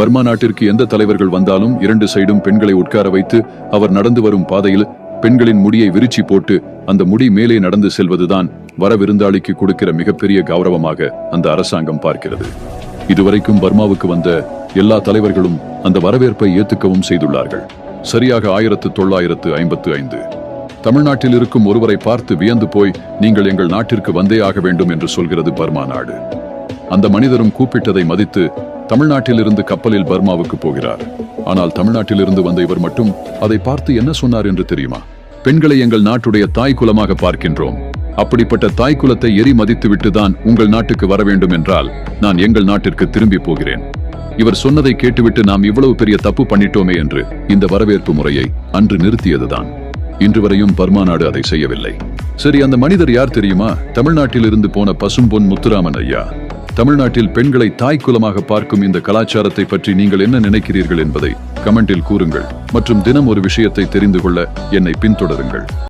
Burma நாட்டிற்கு எந்த தலைவர்கள் வந்தாலும் இரண்டு சைடும் பெண்களை உட்கார வைத்து அவர் நடந்து வரும் பாதையில் பெண்களின் முடியை விரிச்சி போட்டு அந்த முடி மேலே நடந்து செல்வதுதான் வர விருந்தாளிக்கு கொடுக்கிற மிகப்பெரிய கௌரவமாக அந்த அரசாங்கம் பார்க்கிறது. இதுவரைக்கும் பர்மாவுக்கு வந்த எல்லா தலைவர்களும் அந்த வரவேற்பை ஏத்துக்கவும் செய்துள்ளார்கள். சரியாக ஆயிரத்து தொள்ளாயிரத்து ஐம்பத்து ஐந்து. தமிழ்நாட்டில் இருக்கும் ஒருவரை பார்த்து வியந்து போய் நீங்கள் எங்கள் நாட்டிற்கு வந்தே ஆக வேண்டும் என்று சொல்கிறது பர்மா நாடு. அந்த மனிதரும் கூப்பிட்டதை மதித்து தமிழ்நாட்டிலிருந்து கப்பலில் பர்மாவுக்கு போகிறார். ஆனால் தமிழ்நாட்டிலிருந்து வந்த இவர் மட்டும் அதை பார்த்து என்ன சொன்னார் என்று தெரியுமா? பெண்களை எங்கள் நாட்டுடைய தாய் குலமாக பார்க்கின்றோம். அப்படிப்பட்ட தாய் குலத்தை எரி மதித்துவிட்டு தான் உங்கள் நாட்டுக்கு வர வேண்டும் என்றால் நான் எங்கள் நாட்டிற்கு திரும்பி போகிறேன். இவர் சொன்னதை கேட்டுவிட்டு நாம் இவ்வளவு பெரிய தப்பு பண்ணிட்டோமே என்று இந்த வரவேற்பு முறையை அன்று நிறுத்தியதுதான். இன்று வரையும் பர்மா நாடு அதை செய்யவில்லை. சரி அந்த மனிதர் யார் தெரியுமா? தமிழ்நாட்டில் இருந்து போன பசும்பொன் முத்துராமன் ஐயா. தமிழ்நாட்டில் பெண்களை தாய் குலமாக பார்க்கும் இந்த கலாச்சாரத்தை பற்றி நீங்கள் என்ன நினைக்கிறீர்கள் என்பதை கமெண்டில் கூறுங்கள் மற்றும் தினம் ஒரு விஷயத்தை தெரிந்து கொள்ள என்னை பின்தொடருங்கள்.